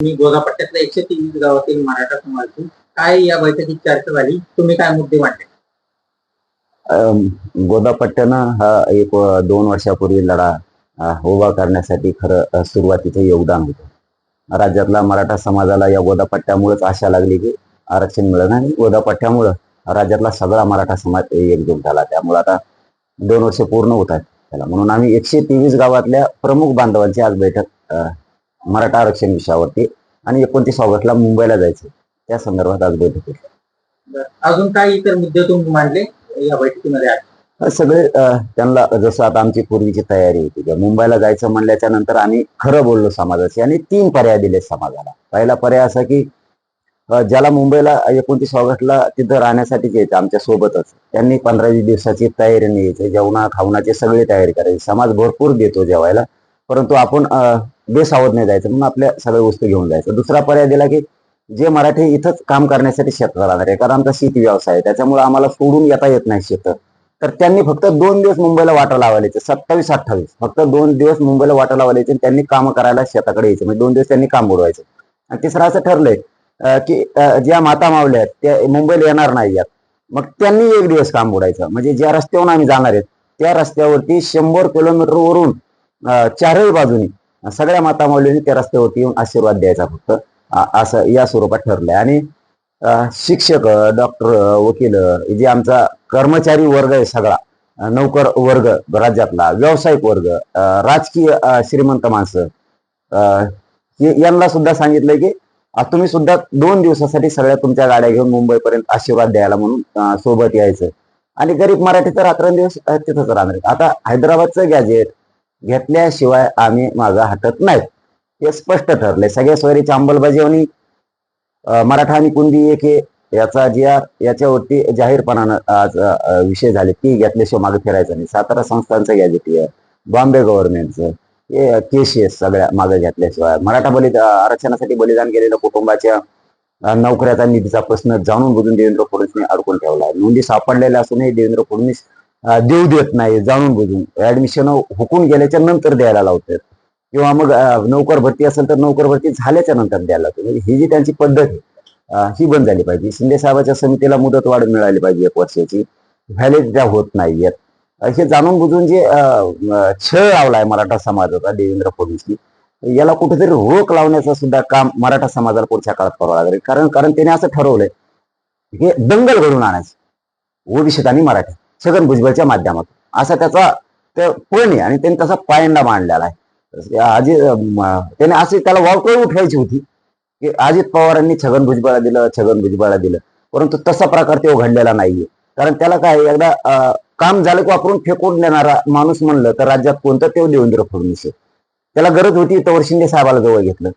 मी गोदापट्ट्यातल्या एकशे तीन गावातील मराठा समाजातून काय या बैठकीत चर्चा झाली? तुम्ही काय मुद्दे मांडले? गोदापट्ट्यानं हा एक दोन वर्षापूर्वी लढा उभा करण्यासाठी खरं सुरुवातीचं योगदान होतं. राज्यातला मराठा समाजाला या गोदापट्ट्यामुळेच आशा लागली की आरक्षण मिळणं आणि गोदापट्ट्यामुळं राज्यातला सगळा मराठा समाज एकजूट झाला. त्यामुळे आता दोन वर्ष पूर्ण होत आहेत त्याला. म्हणून आम्ही एकशे तेवीस गावातल्या प्रमुख बांधवांची आज बैठक मराठा आरक्षण विषयावरती आणि एकोणतीस ऑगस्टला मुंबईला जायचं. त्या संदर्भात आज बैठक बरं. अजून काय इतर मुद्दे तुम्ही मांडले या बैठकीमध्ये? सगळे त्यांना जसं आता आमची पूर्वीची तयारी होती मुंबईला जायचं म्हणल्याच्या नंतर आम्ही खरं बोललो समाजाशी आणि तीन पर्याय दिले समाजाला. पहिला पर्याय असा की ज्याला मुंबईला एकोणतीस ऑगस्टला तिथं राहण्यासाठीच यायचं आमच्या सोबतच. त्यांनी पंधरा वीस दिवसाची तयारीने यायचं जेवणा खावणाची सगळी तयारी करायची. समाज भरपूर देतो जेवायला. परंतु आपण बेसावध नाही जायचं म्हणून आपल्या सगळ्या वस्तू घेऊन जायचं. दुसरा पर्याय दिला की जे मराठी इथंच काम करण्यासाठी शेतात राहणार आहे कारण आमचा शेती व्यवसाय आहे त्याच्यामुळे आम्हाला सोडून येता येत नाही शेत. तर त्यांनी फक्त दोन दिवस मुंबईला वाटा लावायचे सत्तावीस अठ्ठावीस. फक्त दोन दिवस मुंबईला वाटा लावायचे आणि त्यांनी काम करायला शेताकडे यायचं म्हणजे दोन दिवस त्यांनी काम बुडवायचं. आणि तिसरं असं ठरलंय की ज्या माता मावल्या आहेत त्या मुंबईला येणार नाही आहेत मग त्यांनी एक दिवस काम बुडायचं म्हणजे ज्या रस्त्यावरून आम्ही जाणार आहेत त्या रस्त्यावरती शंभर किलोमीटरवरून चारही बाजूनी सगळ्या माता माऊलींनी त्या रस्त्यावरती येऊन आशीर्वाद द्यायचा फक्त. असं या स्वरूपात ठरलंय. आणि शिक्षक डॉक्टर वकील जे आमचा कर्मचारी वर्ग आहे सगळा नौकर वर्ग राज्यातला व्यावसायिक वर्ग राजकीय श्रीमंत माणसं यांना सुद्धा सांगितलंय की तुम्ही सुद्धा दोन दिवसासाठी सगळ्या तुमच्या गाड्या घेऊन मुंबईपर्यंत आशीर्वाद द्यायला म्हणून सोबत यायचं. आणि गरीब मराठी तर रात्रंदिवस तिथंच राहणार आता हैदराबादचं गॅजेट घेतल्याशिवाय आम्ही माझा हटत नाही हे स्पष्ट ठरलंय. सगळ्या सोयरीची अंमलबजावणी मराठा आणि कुंदी एक याचा जी आर याच्यावरती जाहीरपणानं आज विषय झाले. ती घेतल्याशिवाय मागे फिरायचं नाही. सातारा संस्थांचं गॅजेटी आहे. बॉम्बे गव्हर्नमेंटचं हे केसीएस सगळ्या मागे घेतल्याशिवाय. मराठा बलिद आरक्षणासाठी बलिदान केलेल्या कुटुंबाच्या नोकऱ्याचा निधीचा प्रश्न जाणून बुजून देवेंद्र फडणवीसने अडकून ठेवला आहे. नोंदी सापडलेल्या असूनही देवेंद्र फडणवीस देऊ देत नाही जाणून बुजून. ऍडमिशन हुकून गेल्याच्यानंतर द्यायला लावतात. किंवा मग नोकर भरती असेल तर नोकर भरती झाल्याच्यानंतर द्यायला लावतात. म्हणजे ही जी त्यांची पद्धत आहे ही बंद झाली पाहिजे. शिंदे साहेबांच्या समितीला मुदत वाढ मिळाली पाहिजे एक वर्षाची. व्हॅलिड त्या होत नाहीयेत हे जाणून बुजून जे छळ लावलाय मराठा समाजाचा देवेंद्र फडणवीसनी याला कुठेतरी रोख लावण्याचं सुद्धा काम मराठा समाजाला पुढच्या काळात करावं लागेल. कारण कारण त्याने असं ठरवलंय हे दंगल घडून आणायचं. ओडिशेत आणि मराठी छगन भुजबळच्या माध्यमातून. असा त्याचा ते पण आहे आणि त्यांनी तसा पायंडा मांडलेला आहे. अजित त्याने असे त्याला वावकळ उठवायची होती की अजित पवारांनी छगन भुजबळला दिलं छगन भुजबळला दिलं. परंतु तसा प्रकार ते घडलेला नाहीये. कारण त्याला काय एकदा काम झालं की वापरून फेकून देणारा माणूस म्हणलं तर राज्यात कोणतं? ते देवेंद्र फडणवीस आहे. त्याला गरज होती तर शिंदे साहेबाला जवळ घेतलं.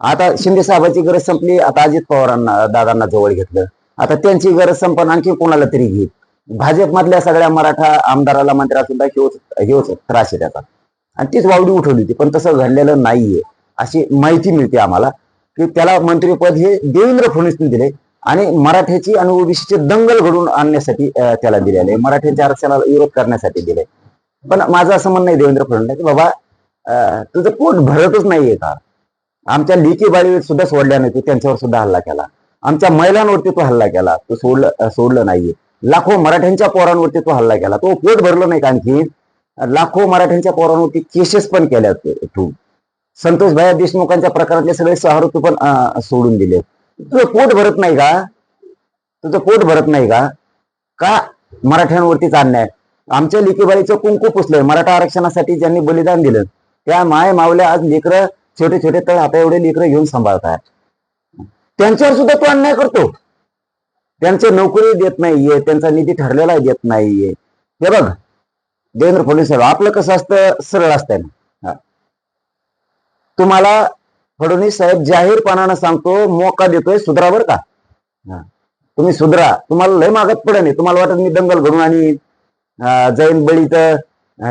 आता शिंदे साहेबाची गरज संपली आता अजित पवारांना दादांना जवळ घेतलं. आता त्यांची गरज संपन आणखी कोणाला तरी घेत भाजपमधल्या सगळ्या मराठा आमदाराला मंत्र्या सुद्धा हेच हेच त्रास आहे त्याचा. आणि तीच वावडी उठवली होती. पण तसं घडलेलं नाहीये. अशी माहिती मिळते आम्हाला की त्याला मंत्रीपद हे देवेंद्र फडणवीसने दिले आणि मराठ्याची आणि ओबीसीचे दंगल घडून आणण्यासाठी त्याला दिलेले आहे मराठ्यांच्या आरक्षणाला विरोध करण्यासाठी दिले. पण माझं असं म्हणणं आहे देवेंद्र फडणवीस की बाबा तुझं पोट भरतच नाहीये का? आमच्या लेकी बाळीवर सुद्धा सोडल्या नाही तू त्यांच्यावर सुद्धा हल्ला केला. आमच्या महिलांवरती तो हल्ला केला. तू सोडलं सोडलं नाहीये. लाखो मराठ्यांच्या पोरांवरती तो हल्ला केला. तो पोट भरलं नाही आणखी. लाखो मराठ्यांच्या पोरांवरती केसेस पण केल्या तू संतोष भाया देशमुखांच्या प्रकारातले सगळे सहारू पण सोडून दिले. तुझं पोट भरत नाही का? तुझं पोट भरत नाही का? का मराठ्यांवरतीच अन्याय? आमच्या लेकीबाईचं कुंकू पुसलंय. मराठा आरक्षणासाठी ज्यांनी बलिदान दिलं त्या माय मावल्या आज लेकरं छोटे छोटे तर आता एवढे लेकरं घेऊन सांभाळतात त्यांच्यावर सुद्धा तो अन्याय करतो. त्यांचे नोकरी देत नाहीये त्यांचा निधी ठरलेला देत नाहीये. हे बघ देवेंद्र फडणवीस साहेब आपलं कसं असतं? सरळ असतंय ना तुम्हाला फडणवीस साहेब जाहीरपणानं सांगतो मोका देतोय सुधरा बर का? हा. तुम्ही सुधरा. तुम्हाला लय मागत पडे नाही. तुम्हाला वाटत मी दंगल घडून आणि जैन बळी तर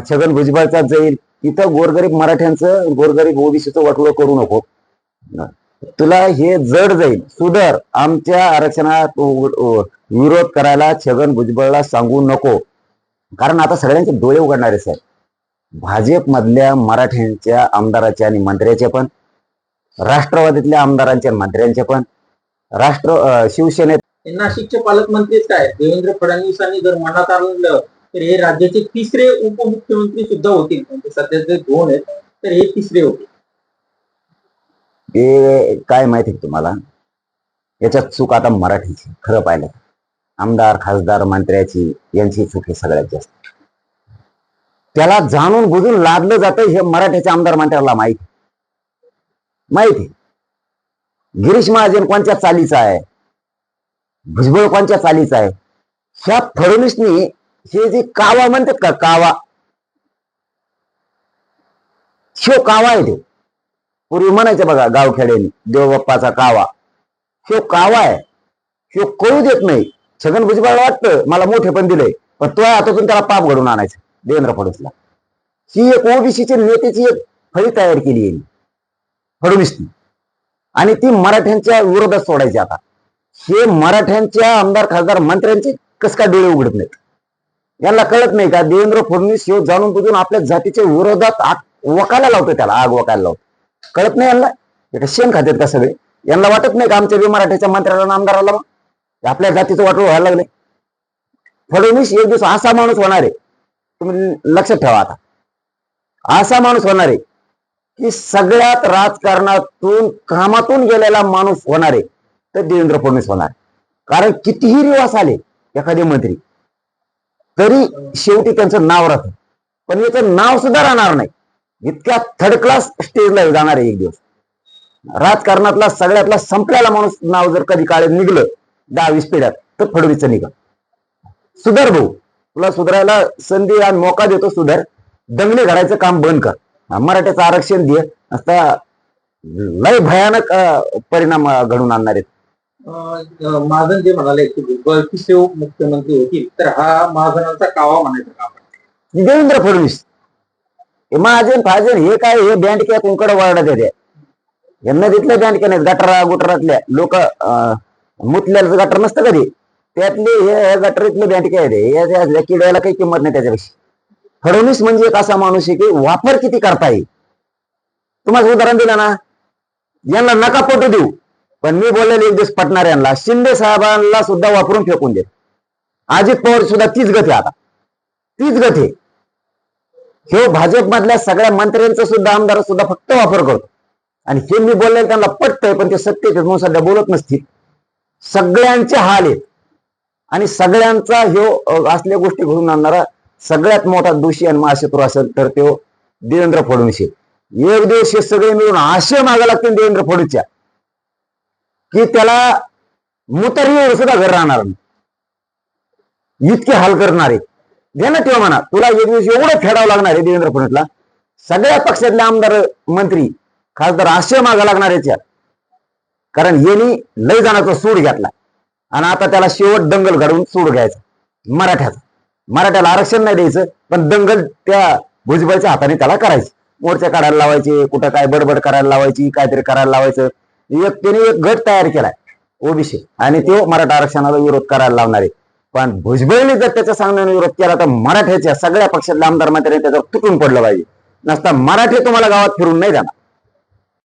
छगन भुजबळचा जाईल इथं गोरगरीब मराठ्यांचं गोरगरीब ओबीसीचं वाटोळं करू नको. तुला हे जड जाईल. सुधर आमच्या आरक्षणात विरोध करायला छगन भुजबळला सांगू नको. कारण आता सगळ्यांचे डोळे उघडणारे साहेब. भाजप मधल्या मराठ्यांच्या आमदाराच्या आणि मंत्र्याच्या पण राष्ट्रवादीतल्या आमदारांच्या मंत्र्यांच्या मंत्र्यांचे पण राष्ट्र शिवसेनेत नाशिकचे पालकमंत्रीच काय? देवेंद्र फडणवीसांनी जर मनात आणलं तर हे राज्याचे तिसरे उपमुख्यमंत्री सुद्धा होतील. म्हणजे सध्याचे दोन आहेत तर हे तिसरे होतील. हे काय माहिती तुम्हाला? याच्यात चूक आता मराठीची खरं पाहिलं आमदार खासदार मंत्र्याची यांची चूक आहे सगळ्यात जास्त. त्याला जाणून बुजून लादलं जातं हे मराठ्याच्या आमदार मंत्र्याला माहिती. माहिती. गिरीश महाजन कोणत्या चालीचा आहे? भुजबळ कोणत्या चालीचा आहे? ह्या फडणवीसनी हे जे कावा म्हणतात का कावा? शिव कावा आहे ते. पूर्वी म्हणायचे बघा गावखेड्यानी देवबाप्पाचा कावा. ह्यो कावा आहे. ह्यो कळू देत नाही. छगन भुजबळ वाटतं मला मोठे पण दिले पण तो हातातून त्याला पाप घडून आणायचं देवेंद्र फडणवीसला. ही एक ओबीसीची नेत्याची एक फळी तयार केली आहे फडणवीसनी. आणि ती मराठ्यांच्या विरोधात सोडायची आता. हे मराठ्यांच्या आमदार खासदार मंत्र्यांचे कस काय डोळे उघडत नाहीत? यांना कळत नाही का देवेंद्र फडणवीस हे जाणून बुजून आपल्या जातीच्या विरोधात आग वकायला लावतो त्याला आग वकायला लावतो कळत नाही यांना. एका शेण खात्यात का सगळे? यांना वाटत नाही का आमच्या बी मराठ्याच्या मंत्र्याला आणि आमदाराला आपल्या जातीचं वाटोळ व्हायला लागले. फडणवीस एक दिवस असा माणूस होणार आहे. तुम्ही लक्षात ठेवा आता. असा माणूस होणार आहे की सगळ्यात राजकारणातून कामातून गेलेला माणूस होणार आहे. तर देवेंद्र फडणवीस होणार. कारण कितीही रिवास आले एखादे मंत्री तरी शेवटी त्यांचं नाव राहतं. पण याचं नाव सुद्धा राहणार नाही. इतक्या थर्ड क्लास स्टेजला जाणार आहे एक दिवस. राजकारणातला सगळ्यातला संपलेला माणूस नाव जर कधी काळे निघलं दहा वीस पिढ्यात तर फडणवीसचं निघा. सुधार भाऊ तुला सुधारायला संधी आणि मोका देतो सुधार. दंगले घडायचं काम बंद कर. मराठ्याचं आरक्षण दे. आता लय भयानक परिणाम घडून आणणार आहेत. महाजन जे म्हणाले उपमुख्यमंत्री होतील तर हा महाजनांचा कावा म्हणायचा देवेंद्र फडणवीस महाजन फाजन हे काय हे बँडक्या कुंकड वाढत येते यांना तिथल्या बँडक्या नाहीत गटरा गुटरातल्या लोक मुतल्याचं गटर नसतं कधी. त्यातले हे गटरीतले बँडक्या आहेत हे. किड्याला काही किंमत नाही त्याच्यापेक्षा. फडणवीस म्हणजे एक असा माणूस आहे की वापर किती करता येईल. तुम्हाला उदाहरण दिलं ना? यांना नका पटू देऊ. पण मी बोललेले एक दिवस पटणार यांना. शिंदे साहेबांना सुद्धा वापरून फेकून देत. अजित पवार सुद्धा तीच गती आता. तीच गती हे भाजपमधल्या सगळ्या मंत्र्यांचा सुद्धा आमदार सुद्धा फक्त वापर करतो. आणि हे मी बोललेलं त्यांना पटतंय पण ते सत्य म्हणून सध्या बोलत नसतील. सगळ्यांचे हाल आहेत. आणि सगळ्यांचा ह्यो असल्या गोष्टी घडून आणणारा सगळ्यात मोठा दोषी आणि महाशत्रू असेल तर तो देवेंद्र फडणवीस एक दिवस हे सगळे मिळून आशय मागा लागतील देवेंद्र फडणवीसच्या. की त्याला मुतरीवर सुद्धा घर राहणार नाही. इतके हाल करणारे. घे ना म्हणा. तुला एक दिवस एवढं फेडावं लागणार आहे देवेंद्र फडणवीसला. सगळ्या पक्षातले आमदार मंत्री खासदार आशय मागा लागणार याच्या कारण यांनी लय जाण्याचा सूड घेतला. आणि आता त्याला शेवट दंगल घडवून सूड घ्यायचा. मराठ्याचा. मराठ्याला आरक्षण नाही द्यायचं पण दंगल त्या भुजबळच्या हाताने त्याला करायची. मोर्चा काढायला लावायचे कुठं काय बडबड करायला लावायची काहीतरी करायला लावायचं. एक त्याने एक गट तयार केलाय ओबीसी. आणि तो मराठा आरक्षणाला विरोध करायला लावणार आहे. पण भुजबळने जर त्याच्या सांगण्याने विरोध केला तर मराठ्याच्या सगळ्या पक्षातल्या आमदार मंत्र्यांनी त्याच्यावर तुटून पडलं पाहिजे. नसता मराठी तुम्हाला गावात फिरून नाही जाणार.